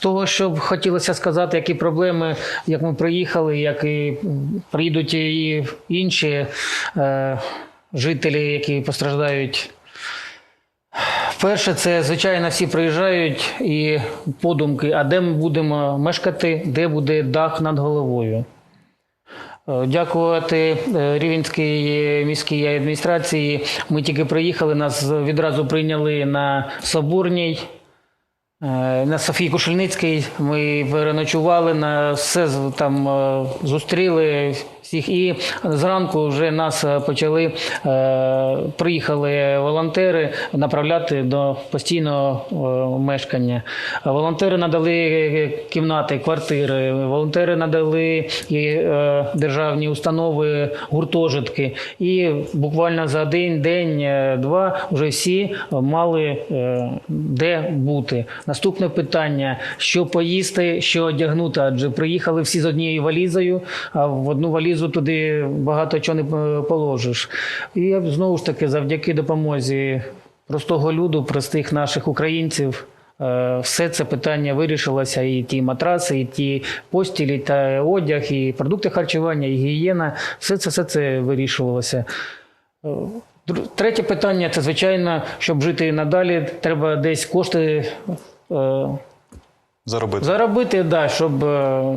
того, що б хотілося сказати, які проблеми, як ми приїхали, як і м, приїдуть і інші е, жителі, які постраждають. Перше, це звичайно всі приїжджають і подумки, а де ми будемо мешкати, де буде дах над головою. Е, Дякувати е, Рівенській міській адміністрації. Ми тільки приїхали, нас відразу прийняли на Соборній. Е, На Софії Кушельницькій ми переночували, на все там е, зустріли всіх. І зранку вже нас е, почали, е, приїхали волонтери направляти до постійного е, мешкання. Волонтери надали кімнати, квартири, волонтери надали і державні установи, гуртожитки. І буквально за один день, е, два вже всі мали де бути. Наступне питання: що поїсти, що одягнути, адже приїхали всі з однією валізою, а в одну валізу туди багато чого не е, положиш. І я знову ж таки завдяки допомозі простого люду, простих наших українців. е, Все це питання вирішилося, і ті матраси, і ті постілі, та одяг, і продукти харчування, і гігієна. Все це, все це вирішувалося. Е, Третє питання це, звичайно, щоб жити надалі, треба десь кошти Заробити. заробити, да, щоб. е,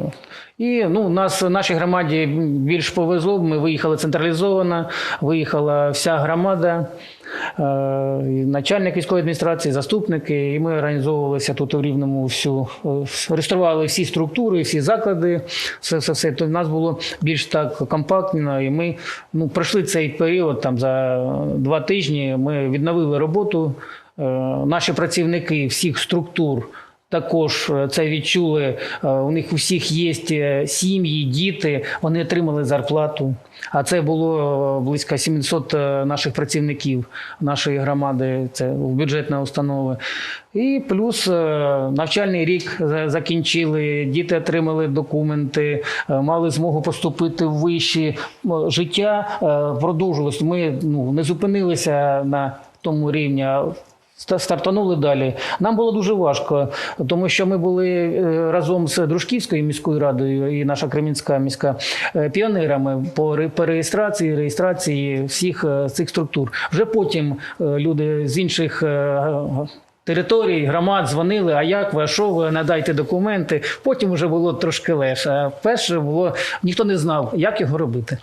І ну, нас нашій громаді більш повезло. Ми виїхали централізовано, виїхала вся громада, е, начальник військової адміністрації, заступники, і ми організовувалися тут у Рівному всю, е, реєстрували всі структури, всі заклади, все, все, все. То в нас було більш так компактно, і ми ну, пройшли цей період там за два тижні. Ми відновили роботу. Наші працівники всіх структур також е, це відчули. Е, У них у всіх є е, сім'ї, діти. Вони отримали зарплату. А це було близько 700 е, наших працівників нашої громади. Це бюджетна установа. І плюс навчальний рік закінчили. Діти отримали документи, мали змогу поступити в вищі. Життя продовжилось. Ми ну, не зупинилися на тому рівні. Стартанули далі. Нам було дуже важко, тому що ми були е, разом з Дружківською міською радою і наша Кремінська міська е, піонерами по ре- реєстрації, реєстрації всіх е, цих структур. Вже потім люди з інших. Територій, громад дзвонили, а як ви, а що ви, надайте документи. Потім вже було трошки легше. А перше було ніхто не знав, як його робити.